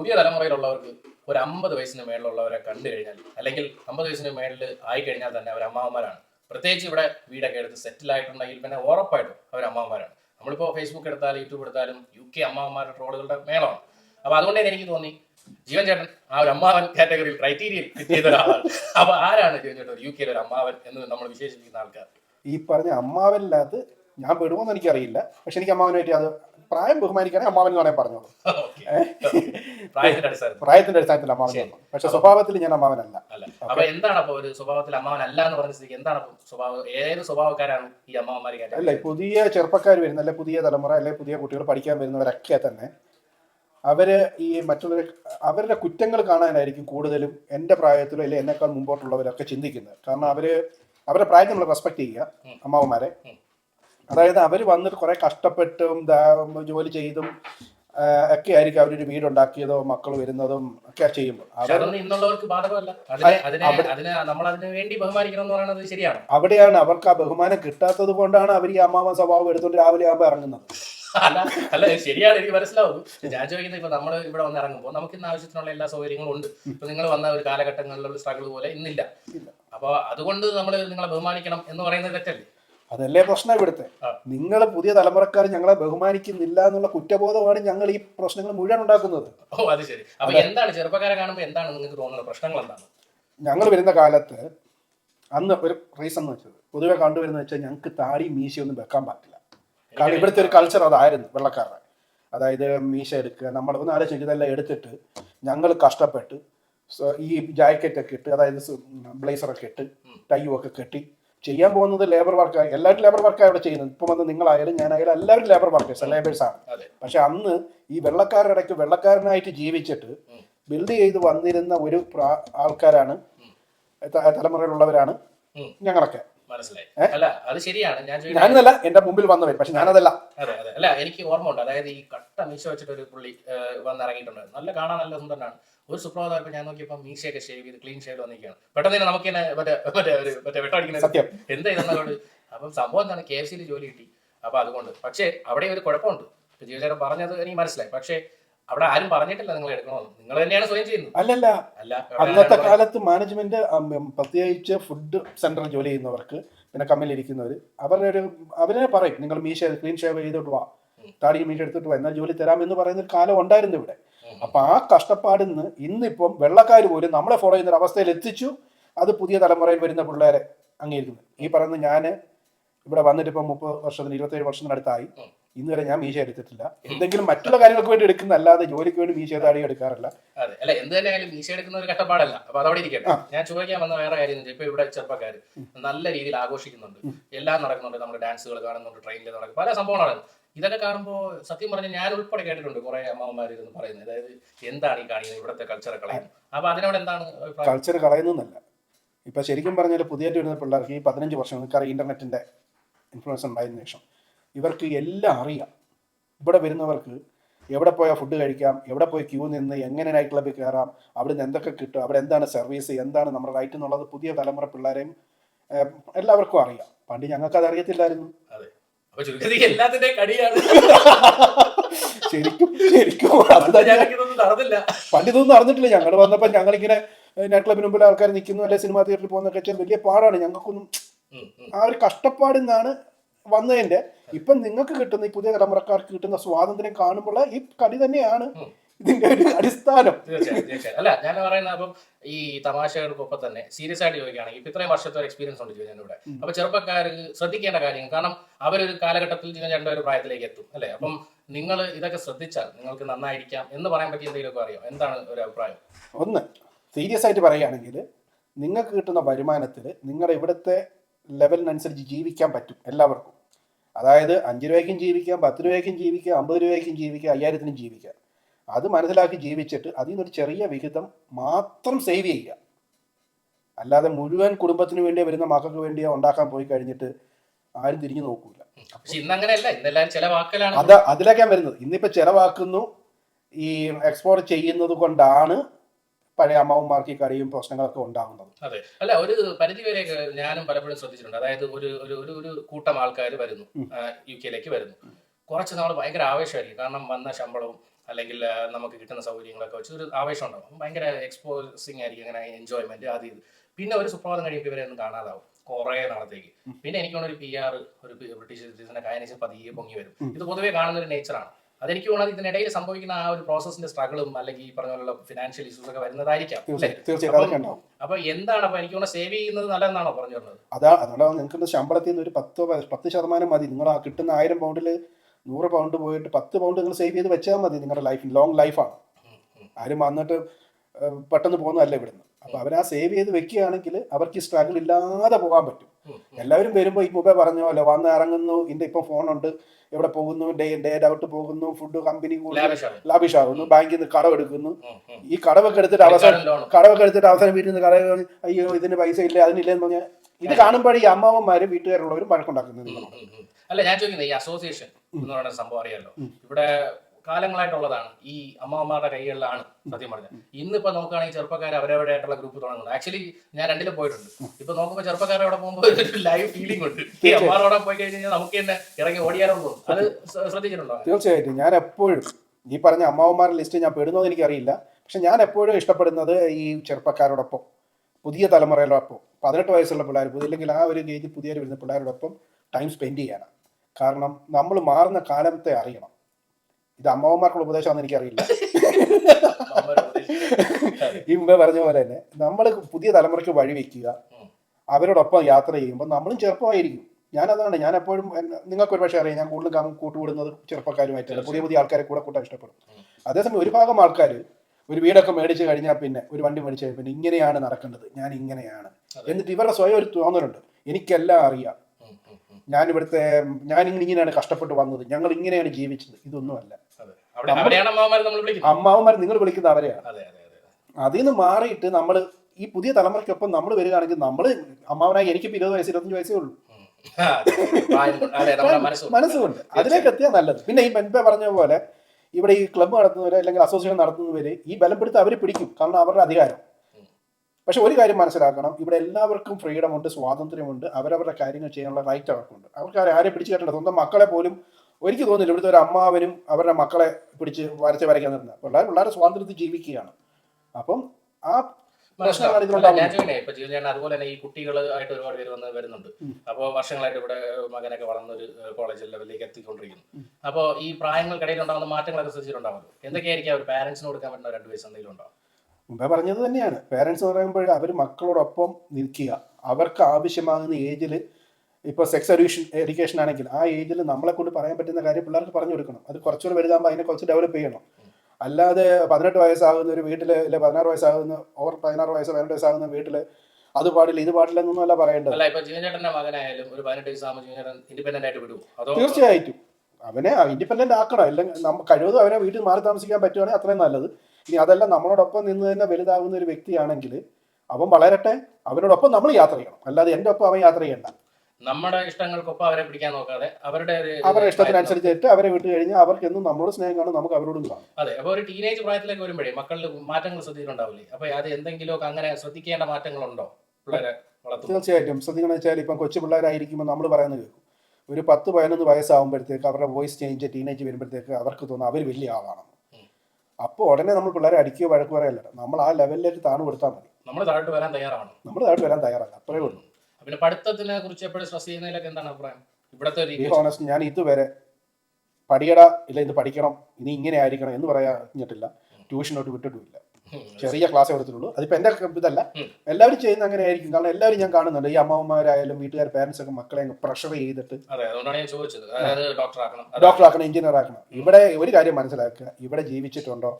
പുതിയ തലമുറയിലുള്ളവർക്ക് ഒരു അമ്പത് വയസ്സിന് മേളിലുള്ളവരെ കണ്ടു കഴിഞ്ഞാൽ അല്ലെങ്കിൽ അമ്പത് വയസ്സിന് മേളിൽ ആയി കഴിഞ്ഞാൽ തന്നെ അവർ അമ്മാവന്മാരാണ്. പ്രത്യേകിച്ച് ഇവിടെ വീടൊക്കെ എടുത്ത് സെറ്റിൽ ആയിട്ടുണ്ടെങ്കിൽ പിന്നെ ഉറപ്പായിട്ടും അവർ അമ്മാവന്മാരാണ്. നമ്മളിപ്പോൾ ഫേസ്ബുക്ക് എടുത്താലും യൂട്യൂബ് എടുത്താലും യു കെ അമ്മാവന്മാരുടെ ട്രോളുകളുടെ മേളമാണ്. അപ്പൊ അതുകൊണ്ട് തന്നെ എനിക്ക് തോന്നി ജീവൻ ചേട്ടൻ ആ ഒരു അമ്മാവൻ കാറ്റഗറിയിൽ ക്രൈറ്റീരിയയിൽ ഫിറ്റ് ചെയ്ത ഒരാളാണ്. അപ്പൊ ആരാണ് ജീവൻ ചേട്ടൻ യു കെയിലെ ഒരു അമ്മാവൻ എന്ന് നമ്മൾ വിശേഷിപ്പിക്കുന്ന ആൾക്കാർ? ഈ പറഞ്ഞ അമ്മാവനില്ലാത്ത ഞാൻ പെടുമോന്ന് എനിക്കറിയില്ല. പക്ഷെ എനിക്ക് അമ്മാവനായിട്ട് അത് പ്രായം ബഹുമാനിക്കുകയാണെങ്കിൽ അമ്മാവൻ എന്ന് പറയാൻ പറഞ്ഞോളൂ പ്രായത്തിന്റെ അടിസ്ഥാനത്തിൽ. അമ്മാവൻ. പക്ഷെ സ്വഭാവത്തിൽ ഞാൻ അമ്മാവനല്ല അല്ല. അപ്പൊ എന്താണ് അപ്പൊ ഒരു സ്വഭാവത്തിൽ അമ്മാവൻ അല്ല എന്ന് പറഞ്ഞ സ്ഥിതിക്ക് എന്താണ് അപ്പൊ സ്വഭാവം ഏത് സ്വഭാവക്കാരാണ് ഈ അല്ല പുതിയ ചെറുപ്പക്കാർ വരുന്ന അല്ലെ പുതിയ തലമുറ അല്ലെ പുതിയ കുട്ടികൾ പഠിക്കാൻ വരുന്നവരൊക്കെ തന്നെ അവർ ഈ മറ്റുള്ളവർ അവരുടെ കുറ്റങ്ങൾ കാണാനായിരിക്കും കൂടുതലും എന്റെ പ്രായത്തിലോ അല്ലെങ്കിൽ എന്നെക്കാൾ മുമ്പോട്ടുള്ളവരൊക്കെ ചിന്തിക്കുന്നത്. കാരണം അവർ അവരുടെ പ്രായം നമ്മൾ റെസ്പെക്ട് ചെയ്യുക അമ്മാവന്മാരെ. അതായത് അവർ വന്നിട്ട് കുറെ കഷ്ടപ്പെട്ടും ജോലി ചെയ്തും ഒക്കെ ആയിരിക്കും അവരൊരു വീടുണ്ടാക്കിയതോ മക്കൾ വരുന്നതും ഒക്കെ ചെയ്യുമ്പോൾ. അവിടെയാണ് അവർക്ക് ആ ബഹുമാനം കിട്ടാത്തത് കൊണ്ടാണ് അവർ ഈ അമ്മാവൻ സ്വഭാവം എടുത്തുകൊണ്ട് രാവിലെ ആകുമ്പോൾ ഇറങ്ങുന്നത്. അല്ല അല്ല ശരിയാണ് എനിക്ക് മനസ്സിലാവും. ഞാൻ ചോദിക്കുന്നത് ഇപ്പൊ നമ്മൾ ഇവിടെ വന്ന് ഇറങ്ങുമ്പോൾ നമുക്ക് ഇന്ന് ആവശ്യത്തിനുള്ള എല്ലാ സൗകര്യങ്ങളും ഉണ്ട്. ഇപ്പൊ നിങ്ങൾ വന്ന ഒരു കാലഘട്ടങ്ങളിലുള്ള സ്ട്രഗിൾ പോലെ ഇന്നില്ല. അപ്പൊ അതുകൊണ്ട് നമ്മൾ നിങ്ങളെ ബഹുമാനിക്കണം എന്ന് പറയുന്നത് തെറ്റല്ലേ? അതല്ലേ പ്രശ്നം ഇവിടുത്തെ. നിങ്ങൾ പുതിയ തലമുറക്കാർ ഞങ്ങളെ ബഹുമാനിക്കുന്നില്ല എന്നുള്ള കുറ്റബോധമാണ് ഞങ്ങൾ ഈ പ്രശ്നങ്ങൾ മുഴുവൻ ഉണ്ടാക്കുന്നത്. ഓ അത് ശരി. അപ്പൊ എന്താണ് ചെറുപ്പക്കാരെ കാണുമ്പോൾ എന്താണ് നിങ്ങൾക്ക് തോന്നുന്നത്? പ്രശ്നങ്ങൾ എന്താണ്? ഞങ്ങൾ വരുന്ന കാലത്ത് അന്ന് ഒരു റീസൺ എന്ന് വെച്ചത്. പൊതുവെ കണ്ടുവരുന്ന വെച്ചാൽ ഞങ്ങൾക്ക് താടി മീശയൊന്നും വെക്കാൻ പറ്റില്ല. കാരണം ഇവിടുത്തെ ഒരു കൾച്ചർ അതായിരുന്നു വെള്ളക്കാരുടെ. അതായത് മീശ എടുക്കുക നമ്മൾ ഒന്ന് ആലോചിച്ച് ഇതെല്ലാം എടുത്തിട്ട് ഞങ്ങൾ കഷ്ടപ്പെട്ട് ഈ ജാക്കറ്റൊക്കെ ഇട്ട് അതായത് ബ്ലേസറൊക്കെ ഇട്ട് ടൈയും ഒക്കെ കെട്ടി ചെയ്യാൻ പോകുന്നത് ലേബർ വർക്ക് എല്ലാവരും ലേബർ വർക്കാണ് ഇവിടെ ചെയ്യുന്നത്. ഇപ്പം വന്ന് നിങ്ങളായാലും ഞാനായാലും എല്ലാവരും ലേബർ വർക്കേഴ്സ് ലേബേഴ്സ് ആണ്. പക്ഷെ അന്ന് ഈ വെള്ളക്കാരുടെ ഇടയ്ക്ക് വെള്ളക്കാരനായിട്ട് ജീവിച്ചിട്ട്. ബിൽഡ് ചെയ്ത് വന്നിരുന്ന ഒരു ആൾക്കാരാണ് തലമുറയിലുള്ളവരാണ് ഞങ്ങളൊക്കെ. മനസ്സിലായി. അല്ല അത് ശരിയാണ്. ഞാൻ ഞാനല്ല എന്റെ മുമ്പിൽ വന്നവർ പക്ഷെ ഞാനതല്ല. അതെ അതെ. അല്ല എനിക്ക് ഓർമ്മ ഉണ്ട് അതായത് ഈ കട്ട മീശ വെച്ചിട്ട് ഒരു പുള്ളി വന്നിറങ്ങിയിട്ടുണ്ട്. നല്ല കാണാൻ നല്ല സുന്ദരനാണ്. ഒരു സുപ്രഭാതം ഇപ്പൊ ഞാൻ നോക്കിയപ്പോൾ മീശയൊക്കെ ഷേവ് ചെയ്ത് ക്ലീൻ ഷേവ് വന്നിരിക്കുകയാണ്. പെട്ടെന്ന് തന്നെ നമുക്ക് തന്നെ മറ്റേ മറ്റേ ഒരു മറ്റേ വെട്ടടിക്കുന്ന സത്യം. എന്താ ഇതെന്നുള്ളത് അപ്പം സംഭവം എന്താണ്? കെ എഫ് സിയിൽ ജോലി കിട്ടി. അപ്പൊ അതുകൊണ്ട്. പക്ഷേ അവിടെ ഒരു കുഴപ്പമുണ്ട്. ഇപ്പം ജീവചാരം പറഞ്ഞത് എനിക്ക് മനസ്സിലായി. പക്ഷേ അവിടെ ആരും പറഞ്ഞിട്ടില്ല നിങ്ങൾ എടുക്കണമെന്ന്. നിങ്ങൾ തന്നെയാണ് സ്വയം ചെയ്യുന്നത്. അല്ലല്ല. അല്ല അന്നത്തെ കാലത്ത് മാനേജ്മെന്റ് പ്രത്യേകിച്ച് ഫുഡ് സെന്ററിൽ ജോലി ചെയ്യുന്നവർക്ക് പിന്നെ കമ്മിൽ ഇരിക്കുന്നവർ അവരുടെ ഒരു അവരെ പറയും നിങ്ങൾ മീശ ക്ലീൻ ഷേവ് ചെയ്തിട്ട് വാ. താടി മീശ എടുത്തിട്ട് വാ. എന്നാൽ ജോലി തരാം എന്ന് പറയുന്ന ഒരു കാലം ഉണ്ടായിരുന്നു ഇവിടെ. അപ്പൊ ആ കഷ്ടപ്പാടിൽ നിന്ന് ഇന്നിപ്പം വെള്ളക്കാർ പോലും നമ്മളെ ഫോളോ ചെയ്യുന്ന അവസ്ഥയിൽ എത്തിച്ചു. അത് പുതിയ തലമുറയിൽ വരുന്ന പിള്ളേരെ അംഗീകരിക്കുന്നു. ഈ പറയുന്നത് ഞാൻ ഇവിടെ വന്നിട്ട് ഇപ്പം മുപ്പത് വർഷത്തിന് ഇരുപത്തേഴ് വർഷത്തിനടുത്തായി അടുത്തായി. ഇന്ന് വരെ ഞാൻ മീശ എടുത്തിട്ടില്ല. എന്തെങ്കിലും മറ്റുള്ള കാര്യങ്ങൾക്ക് വേണ്ടി എടുക്കുന്ന അല്ലാതെ ജോലിക്ക് വേണ്ടി മീശ താടി എടുക്കാറില്ല. അതെ. അല്ല എന്ത് തന്നെ ആയാലും മീശ എടുക്കുന്ന ഒരു കഷ്ടപ്പാടല്ല. അപ്പൊ അതവിടെ ഇരിക്കട്ടെ. ഞാൻ ചോദിക്കാൻ വന്ന വേറെ കാര്യം ഇപ്പൊ ഇവിടെ ചെറുപ്പക്കാർ നല്ല രീതിയിൽ ആഘോഷിക്കുന്നുണ്ട്. എല്ലാം നടക്കുന്നുണ്ട്. നമ്മുടെ ഡാൻസുകൾ കാണുന്നുണ്ട് ട്രെയിനിൽ നടക്കും. പല സംഭവങ്ങളാണ്. ഇതൊക്കെ കാണുമ്പോൾ സത്യം പറഞ്ഞാൽ ഞാൻ ഉൾപ്പെടെ കേട്ടിട്ടുണ്ട് കുറെ അമ്മമാർ ഇരുന്ന് പറയുന്നത്. അതായത് എന്താണ് ഈ കാണിക്കുന്നത്? ഇവിടുത്തെ കൾച്ചർ കളയുന്നത് അപ്പൊ അതിനോട് എന്താണ് കൾച്ചർ കളയുന്നല്ല ഇപ്പൊ ശരിക്കും പറഞ്ഞാൽ പുതിയായിട്ട് വരുന്ന പിള്ളേർക്ക് ഈ പതിനഞ്ച് വർഷം നിങ്ങൾക്കറിയാം ഇന്റർനെറ്റിന്റെ ഇൻഫ്ലുവൻസ് ഉണ്ടായതിനു ശേഷം. ഇവർക്ക് എല്ലാം അറിയാം. ഇവിടെ വരുന്നവർക്ക് എവിടെ പോയാൽ ഫുഡ് കഴിക്കാം എവിടെ പോയി ക്യൂ നിന്ന് എങ്ങനെ നൈറ്റ് ക്ലബ്ബിൽ കയറാം അവിടെ നിന്ന് എന്തൊക്കെ കിട്ടും അവിടെ എന്താണ് സർവീസ് എന്താണ് നമ്മുടെ റൈറ്റ് എന്നുള്ളത് പുതിയ തലമുറ പിള്ളേരെയും എല്ലാവർക്കും അറിയാം. പണ്ട് ഞങ്ങൾക്ക് അത്. അറിയത്തില്ലായിരുന്നു അപ്പൊ ചുരുക്കത്തിൽ കടിയാണ്. ശരിക്കും ശരിക്കും അത് തന്നെ. ഇതൊന്നും നടന്നില്ല. അറിഞ്ഞിട്ടില്ല ഞങ്ങൾ വന്നപ്പോൾ ഞങ്ങളിങ്ങനെ നൈറ്റ് ക്ലബിന് മുമ്പിൽ ആൾക്കാർ നിൽക്കുന്നു അല്ലെ സിനിമാ തിയേറ്ററിൽ പോകുന്നൊക്കെ വെച്ചാൽ വലിയ പാടാണ്. ഞങ്ങൾക്കൊന്നും. ആ ഒരു കഷ്ടപ്പാടിൽ നിന്നാണ് വന്നതിന്റെ. ഇപ്പം നിങ്ങൾക്ക് കിട്ടുന്ന ഈ പുതിയ തലമുറക്കാർക്ക് കിട്ടുന്ന സ്വാതന്ത്ര്യം കാണുമ്പോൾ ഈ കടി തന്നെയാണ്. ഇതിന്റെ ഒരു അടിസ്ഥാനം. തീർച്ചയായും തീർച്ചയായും. അല്ല ഞാൻ പറയുന്നത് അപ്പം ഈ തമാശകൾക്കൊപ്പം തന്നെ സീരിയസ് ആയിട്ട് ചോദിക്കുകയാണെങ്കിൽ ഇപ്പൊ ഇത്രയും വർഷത്തെ എക്സ്പീരിയൻസ് ഉണ്ട് ജീവൻ ഇവിടെ അപ്പൊ ചെറുപ്പക്കാർക്ക് ശ്രദ്ധിക്കേണ്ട കാര്യം കാരണം അവരൊരു കാലഘട്ടത്തിൽ ജീവൻ ഒരു പ്രായത്തിലേക്ക് എത്തും അല്ലെ? അപ്പം നിങ്ങൾ ഇതൊക്കെ ശ്രദ്ധിച്ചാൽ നിങ്ങൾക്ക് നന്നായിരിക്കാം എന്ന് പറയാൻ പറ്റിയ എന്തെങ്കിലുമൊക്കെ അറിയോ? എന്താണ് ഒരു അഭിപ്രായം? ഒന്ന് സീരിയസ് ആയിട്ട് പറയുകയാണെങ്കിൽ നിങ്ങൾക്ക് കിട്ടുന്ന വരുമാനത്തിൽ നിങ്ങളുടെ ഇവിടുത്തെ ലെവലിനനുസരിച്ച് ജീവിക്കാൻ പറ്റും എല്ലാവർക്കും. അതായത് അഞ്ച് രൂപയ്ക്കും ജീവിക്കാം പത്ത് രൂപയ്ക്കും ജീവിക്കാം അമ്പത് രൂപയ്ക്കും ജീവിക്കാം അയ്യായിരത്തിനും ജീവിക്കാം. അത് മനസ്സിലാക്കി ജീവിച്ചിട്ട് അതിൽ നിന്നൊരു ചെറിയ വിഹിതം മാത്രം സേവ് ചെയ്യുക. അല്ലാതെ മുഴുവൻ കുടുംബത്തിന് വേണ്ടി വരുന്ന മക്കൾക്ക് വേണ്ടിയോ ഉണ്ടാക്കാൻ പോയി കഴിഞ്ഞിട്ട് ആരും തിരിഞ്ഞു നോക്കൂല. അത് അതിലേക്കാണ് വരുന്നത്. ഇന്നിപ്പോ ചെലവാക്കുന്നു ഈ എക്സ്പോർട്ട് ചെയ്യുന്നത് കൊണ്ടാണ് പഴയ അമ്മാവന്മാർക്ക് ഈ കറിയും പ്രശ്നങ്ങളൊക്കെ ഉണ്ടാകുന്നത് അതെ. അല്ല ഒരു പരിധി വരെ ഞാനും പലപ്പോഴും ശ്രദ്ധിച്ചിട്ടുണ്ട്. അതായത് ഒരു ഒരു ഒരു ഒരു കൂട്ടം ആൾക്കാർ വരുന്നു. യു കെയിലേക്ക് വരുന്നു. കുറച്ച് നാൾ ഭയങ്കര ആവേശമായിരിക്കും. കാരണം വന്ന ശമ്പളവും അല്ലെങ്കിൽ നമുക്ക് കിട്ടുന്ന സൗകര്യങ്ങളൊക്കെ വെച്ച് ഒരു ആവേശം ഉണ്ടാവും. ഭയങ്കര എക്സ്പോസിങ് ആയിരിക്കും അങ്ങനെ എൻജോയ്മെന്റ് അത് ഇത്. പിന്നെ ഒരു സുപ്രഭാതം കഴിയുമ്പോൾ ഇവരെ ഒന്നും കാണാതാവും. കുറേ നാളത്തേക്ക്. പിന്നെ എനിക്ക് തോന്നുന്നു ഒരു പി ആർ ഒരു ബ്രിട്ടീഷ് സിറ്റീസിന്റെ കാര്യം പതിയെ പൊങ്ങി വരും. ഇത് പൊതുവെ കാണുന്ന ഒരു നേച്ചറാണ് അതെനിക്ക് തോന്നുന്നത് ഇതിനിടയിൽ സംഭവിക്കുന്ന ആ ഒരു പ്രോസസ്സിന്റെ സ്ട്രഗിളും അല്ലെങ്കിൽ ഈ പറഞ്ഞ പോലുള്ള ഫിനാൻഷ്യൽ ഇഷ്യൂസ് ഒക്കെ വരുന്നതായിരിക്കാം. അപ്പൊ എന്താണ് അപ്പൊ എനിക്ക് തോന്നുന്നത് സേവ് ചെയ്യുന്നത് നല്ലതെന്നാണോ പറഞ്ഞു വരുന്നത്? അതാ അതുകൊണ്ടാണ് നിങ്ങൾക്ക് ശമ്പളത്തിൽ നിന്ന് ഒരു പത്തോ പത്ത് ശതമാനം മതി. നിങ്ങൾ ആ കിട്ടുന്ന ആയിരം പൗണ്ടിൽ നൂറ് പൗണ്ട് പോയിട്ട് പത്ത് പൗണ്ട് നിങ്ങൾ സേവ് ചെയ്ത് വെച്ചാൽ മതി നിങ്ങളുടെ ലൈഫിൽ ലോങ് ലൈഫാണ് ആരും വന്നിട്ട് പെട്ടെന്ന് പോകുന്നതല്ല ഇവിടുന്ന്. അപ്പൊ അവർ ആ സേവ് ചെയ്ത് വെക്കുകയാണെങ്കിൽ അവർക്ക് ഈ സ്ട്രഗിൾ ഇല്ലാതെ പോകാൻ പറ്റും. എല്ലാവരും വരുമ്പോൾ ഈ മുമ്പേ പറഞ്ഞ പോലെ വന്ന് ഇറങ്ങുന്നു ഇന്റെ ഇപ്പൊ ഫോണുണ്ട് എവിടെ പോകുന്നു ഡേ ഡേ ഔട്ട് പോകുന്നു ഫുഡ് കമ്പനി ലാവിഷാണ് ലാഭിഷാകുന്നു ബാങ്കിൽ നിന്ന് കടം എടുക്കുന്നു. ഈ കടവൊക്കെ എടുത്തിട്ട് അവസരം കടവൊക്കെ എടുത്തിട്ട് അവസരം വീട്ടിൽ നിന്ന് കട അയ്യോ ഇതിന് പൈസ ഇല്ല അതിനില്ല എന്ന് പറഞ്ഞാൽ ഇത് കാണുമ്പോഴേ ഈ അമ്മാവന്മാരും വീട്ടുകാരുള്ളവരും വഴക്കുണ്ടാക്കുന്നത്. അല്ല ഞാൻ ചോദിക്കുന്നത് ഈ അസോസിയേഷൻ എന്ന് പറയുന്ന സംഭവം അറിയാലോ. ഇവിടെ കാലങ്ങളായിട്ടുള്ളതാണ്. ഈ അമ്മമാരുടെ കൈകളിലാണ് സത്യം പറഞ്ഞത് ഇന്നിപ്പോ നോക്കുകയാണെങ്കിൽ ചെറുപ്പക്കാർ അവരവരായിട്ടുള്ള ഗ്രൂപ്പ് തുടങ്ങുന്നത് ആക്ച്വലി ഞാൻ രണ്ടിലും പോയിട്ടുണ്ട്. ഇപ്പൊ നോക്കുമ്പോൾ ചെറുപ്പക്കാരെ അവിടെ പോകുമ്പോൾ ഒരു ലൈവ് ഫീലിംഗ് ഉണ്ട്. ഈ അമ്മാരോടെ പോയി കഴിഞ്ഞാൽ നമുക്ക് തന്നെ ഇറങ്ങി ഓടിയാലോ പോകും അത് ശ്ര- ശ്രദ്ധിച്ചിട്ടുണ്ടോ? തീർച്ചയായിട്ടും. ഞാൻ എപ്പോഴും ഈ പറഞ്ഞ അമ്മാവന്മാരുടെ ലിസ്റ്റ് ഞാൻ പെടുന്നോ എനിക്ക് അറിയില്ല പക്ഷെ ഞാൻ എപ്പോഴും ഇഷ്ടപ്പെടുന്നത് ഈ ചെറുപ്പക്കാരോടൊപ്പം പുതിയ തലമുറയോടൊപ്പം. പതിനെട്ട് വയസ്സുള്ള പിള്ളേർ ഇല്ലെങ്കിൽ ആ ഒരു ഗേജ് പുതിയ വരുന്ന പിള്ളേരോടൊപ്പം ടൈം സ്പെൻഡ് ചെയ്യാനാണ്. കാരണം നമ്മൾ മാറുന്ന കാലത്തെ അറിയണം. ഇത് അമ്മാവന്മാർക്കുള്ള ഉപദേശമാണെന്ന് എനിക്കറിയില്ല. ഈ മുമ്പേ പറഞ്ഞ പോലെ തന്നെ നമ്മൾ പുതിയ തലമുറയ്ക്ക് വഴി വെക്കുക. അവരോടൊപ്പം യാത്ര ചെയ്യുമ്പോൾ നമ്മളും ചെറുപ്പമായിരിക്കും. ഞാനതാണ് ഞാൻ എപ്പോഴും നിങ്ങൾക്ക് ഒരു പക്ഷേ അറിയാം ഞാൻ കൂടുതലും കൂട്ടുകൂടുന്നത് ചെറുപ്പക്കാരുമായിട്ടാണ്. പുതിയ പുതിയ ആൾക്കാരെ കൂടെ കൂട്ടാൻ ഇഷ്ടപ്പെടും. അതേസമയം ഒരു ഭാഗം ആൾക്കാർ ഒരു വീടൊക്കെ മേടിച്ചു കഴിഞ്ഞാൽ പിന്നെ ഒരു വണ്ടി മേടിച്ചു കഴിഞ്ഞാൽ പിന്നെ ഇങ്ങനെയാണ് നടക്കേണ്ടത്. ഞാൻ ഇങ്ങനെയാണ്. എന്നിട്ട് ഇവരുടെ സ്വയം ഒരു തോന്നലുണ്ട്. എനിക്കെല്ലാം അറിയാം. ഞാൻ ഇവിടുത്തെ ഞാൻ ഇങ്ങനെ ഇങ്ങനെയാണ് കഷ്ടപ്പെട്ട് വന്നത്. ഞങ്ങൾ ഇങ്ങനെയാണ് ജീവിച്ചത്. ഇതൊന്നുമല്ല. അമ്മാവന്മാർ നിങ്ങൾ വിളിക്കുന്ന അവരെയാണ്. അതെ അതെ അതെ അതിൽ നിന്ന് മാറിയിട്ട് നമ്മൾ ഈ പുതിയ തലമുറയ്ക്കൊപ്പം നമ്മൾ വരികയാണെങ്കിൽ നമ്മൾ അമ്മാവനായി എനിക്കിപ്പോൾ ഇരുപത് വയസ്സ് ഇരുപത്തഞ്ച് വയസ്സേ ഉള്ളൂ. മനസ്സുകൊണ്ട് അതിലേക്ക് എത്തിയാൽ നല്ലത്. പിന്നെ ഈ മുൻപേ പറഞ്ഞ പോലെ ഇവിടെ ഈ ക്ലബ്ബ് നടത്തുന്നവര് അല്ലെങ്കിൽ അസോസിയേഷൻ നടത്തുന്നവര് ഈ ബലപ്പെടുത്തി അവരെ പിടിക്കും. കാരണം അവരുടെ അധികാരം. പക്ഷെ ഒരു കാര്യം മനസ്സിലാക്കണം. ഇവിടെ എല്ലാവർക്കും ഫ്രീഡം ഉണ്ട് സ്വാതന്ത്ര്യമുണ്ട് അവരവരുടെ കാര്യങ്ങൾ ചെയ്യാനുള്ള റൈറ്റ് അവർക്കുണ്ട് അവർക്ക് ആരെ- ആരെ പിടിച്ചു കെട്ടണ്ട. സ്വന്തം മക്കളെ പോലും എനിക്ക് തോന്നുന്നില്ല ഇവിടുത്തെ ഒരു അമ്മാവനും അവരുടെ മക്കളെ പിടിച്ച് വരച്ച് വരയ്ക്കാൻ നിർത്തുന്നത് പിള്ളേർ പിള്ളേരെ സ്വാതന്ത്ര്യത്തിൽ ജീവിക്കുകയാണ്. അപ്പം ആ ഞാൻ അതുപോലെ തന്നെ ഈ കുട്ടികളായിട്ട് ഒരുപാട് പേര് വന്ന് വരുന്നുണ്ട്. അപ്പോൾ വർഷങ്ങളായിട്ട് ഇവിടെ മകനൊക്കെ വളർന്ന ഒരു കോളേജ് ലെവലിലേക്ക് എത്തിക്കൊണ്ടിരിക്കുന്നു. അപ്പോൾ ഈ പ്രായങ്ങൾക്കിടയിൽ ഉണ്ടാകുന്ന മാറ്റങ്ങളൊക്കെ ശ്രദ്ധിച്ചിട്ടുണ്ടാവുമല്ലോ എന്തൊക്കെയായിരിക്കും അവർ പാരന്റ്സിന് കൊടുക്കാൻ പറ്റുന്ന രണ്ട് വയസ്സ് എന്തെങ്കിലും ഉണ്ടോ? മുമ്പേ പറഞ്ഞത് തന്നെയാണ്. പേരൻസ് എന്ന് പറയുമ്പോൾ അവർ മക്കളോടൊപ്പം നിൽക്കുക. അവർക്ക് ആവശ്യമാകുന്ന ഏജിൽ ഇപ്പോൾ സെക്സ് എഡ്യൂഷൻ എഡ്യൂക്കേഷൻ ആണെങ്കിൽ ആ ഏജിൽ നമ്മളെ കൊണ്ട് പറയാൻ പറ്റുന്ന കാര്യം പിള്ളേർക്ക് പറഞ്ഞു കൊടുക്കണം. അത് കുറച്ചുകൂടെ വലുതാകുമ്പോൾ അതിനെ കുറച്ച് ഡെവലപ്പ് ചെയ്യണം. അല്ലാതെ പതിനെട്ട് വയസ്സാകുന്ന ഒരു വീട്ടിൽ അല്ലെ പതിനാറ് വയസ്സാകുന്ന ഓവർ പതിനാറ് വയസ്സ് പതിനെട്ട് വയസ്സാകുന്ന വീട്ടിൽ അത് പാടില്ല ഇത് പാടില്ല എന്നൊന്നുമല്ല പറയേണ്ടത്. അല്ല ഇപ്പൊ ജീവൻ ചേട്ടന്റെ മകനായാലും ഒരു പതിനെട്ട് വയസ്സാകുമ്പോൾ ജീവൻ ചേട്ടൻ ഇൻഡിപെൻഡന്റ് ആയിട്ട് തീർച്ചയായിട്ടും. അവനെ ഇൻഡിപെൻഡന്റ് ആക്കണം. അല്ലെങ്കിൽ കഴിവതും അവനെ വീട്ടിൽ മാറി താമസിക്കാൻ പറ്റുവാണെങ്കിൽ അത്രയും നല്ലത്. ഇനി അതല്ല നമ്മളോടൊപ്പം നിന്ന് തന്നെ വലുതാകുന്ന ഒരു വ്യക്തിയാണെങ്കിൽ അവൻ വളരട്ടെ അവരോടൊപ്പം നമ്മൾ യാത്ര ചെയ്യണം. അല്ലാതെ എന്റെ ഒപ്പം അവൻ യാത്ര ചെയ്യണ്ട. നമ്മുടെ ഇഷ്ടങ്ങൾക്കൊപ്പം അവരെ പിടിക്കാൻ നോക്കാതെ അവരുടെ അവരുടെ ഇഷ്ടത്തിനനുസരിച്ചിട്ട് അവരെ വിട്ടു കഴിഞ്ഞാൽ അവർക്ക് എന്നും നമ്മളോട് സ്നേഹം കാണും നമുക്ക് അവരോടും കാണും. അതെ അപ്പോൾ ഒരു ടീനേജ് പ്രായത്തിലേക്ക് വരുമ്പോഴേ മക്കളുടെ മാറ്റങ്ങൾ ശ്രദ്ധിച്ചിട്ടുണ്ടാവില്ലേ? അപ്പൊ അത് എന്തെങ്കിലുമൊക്കെ അങ്ങനെ ശ്രദ്ധിക്കേണ്ട മാറ്റങ്ങളുണ്ടോ പിള്ളേരെ തീർച്ചയായിട്ടും. ശ്രദ്ധിക്കണം വെച്ചാൽ ഇപ്പം കൊച്ചു പിള്ളേരായിരിക്കുമ്പോൾ നമ്മൾ പറയുന്നത് കേൾക്കും. ഒരു പത്ത് പതിനൊന്ന് വയസ്സാകുമ്പോഴത്തേക്ക് അവരുടെ വോയിസ് ചേഞ്ച് ടീനേജ് വരുമ്പോഴത്തേക്ക് അവർക്ക് തോന്നുന്നു അവർ വലിയ ആളാണ്. അപ്പോൾ ഉടനെ നമ്മൾ പിള്ളേരെ അടിക്കുകയോ വഴക്ക് പറയല്ല നമ്മൾ ആ ലെവലിലേക്ക് താണു കൊടുത്താൽ മതി. നമ്മൾ താഴോട്ട് വരാൻ തയ്യാറാണ് നമ്മൾ താഴോട്ട് വരാൻ തയ്യാറല്ല. അത്രേ ഉള്ളൂ. പിന്നെ പഠിത്തത്തിനെ കുറിച്ച് എപ്പോഴും സ്ട്രെസ് ചെയ്യുന്നതിലൊക്കെ എന്താണ് അഭിപ്രായം? ഇവിടത്തെ ഹോണസ്റ്റ് ഞാൻ ഇതുവരെ പഠിയടാ ഇല്ല ഇത് പഠിക്കണം ഇനി ഇങ്ങനെ ആയിരിക്കണം എന്ന് പറയാഞ്ഞിട്ടില്ല. ട്യൂഷനോട്ട് വിട്ടിട്ടുമില്ല. ചെറിയ ക്ലാസ് എടുത്തിട്ടുള്ളൂ അതിപ്പോ എന്റെ ഇതല്ല. എല്ലാവരും ചെയ്യുന്ന അങ്ങനെ ആയിരിക്കും കാരണം എല്ലാവരും ഞാൻ കാണുന്നുണ്ട്. ഈ അമ്മമാരായാലും വീട്ടുകാർ പേരൻസ് ഒക്കെ മക്കളെ പ്രഷർ ചെയ്തിട്ട് ഡോക്ടർ ആക്കണം. എഞ്ചിനീയർ ആക്കണം ഇവിടെ ഒരു കാര്യം മനസ്സിലാക്കുക. ഇവിടെ ജീവിച്ചിട്ടുണ്ടോ?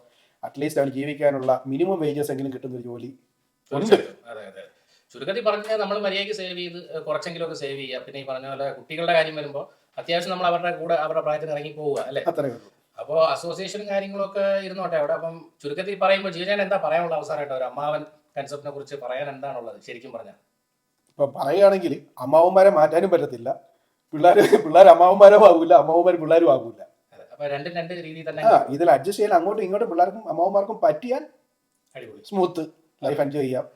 അറ്റ്ലീസ്റ്റ് അവന് ജീവിക്കാനുള്ള മിനിമം വേജസ് എങ്കിലും കിട്ടുന്ന ഒരു ജോലി ഉണ്ട്. ചുരുക്കത്തിൽ പറഞ്ഞാൽ നമ്മൾ മര്യാദയ്ക്ക് സേവ് ചെയ്ത് കുറച്ചെങ്കിലും ഒക്കെ സേവ് ചെയ്യുക. പിന്നെ ഈ പറഞ്ഞ പോലെ കുട്ടികളുടെ കാര്യം വരുമ്പോൾ അത്യാവശ്യം നമ്മൾ അവരുടെ കൂടെ അവരുടെ പ്രായത്തിന് ഇറങ്ങി പോവുക അല്ലേ? അപ്പോൾ അസോസിയേഷനും കാര്യങ്ങളൊക്കെ ഇരുന്നോട്ടെ. അവിടെ അപ്പം ചുരുക്കത്തിൽ പറയുമ്പോൾ ജീവൻ എന്താ പറയാനുള്ള അവസാനമായിട്ട്? ഒരു അമ്മാവൻ കൺസെപ്റ്റിനെ കുറിച്ച് പറയാൻ എന്താണുള്ളത്? ശരിക്കും പറഞ്ഞാൽ. ഇപ്പൊ പറയുകയാണെങ്കിൽ അമ്മാവന്മാരെ മാറ്റാനും പറ്റത്തില്ല. പിള്ളേർ പിള്ളേർ അമ്മാവന്മാരും ആകൂല അമ്മാവന്മാർ പിള്ളേരും ആകൂല. തന്നെ ഇതിൽ അഡ്ജസ്റ്റ് ചെയ്യാൻ അങ്ങോട്ടും ഇങ്ങോട്ടും പിള്ളേർക്കും അമ്മാവന്മാർക്കും പറ്റിയാൽ സ്മൂത്ത് ലൈഫ് എൻജോയ് ചെയ്യാം.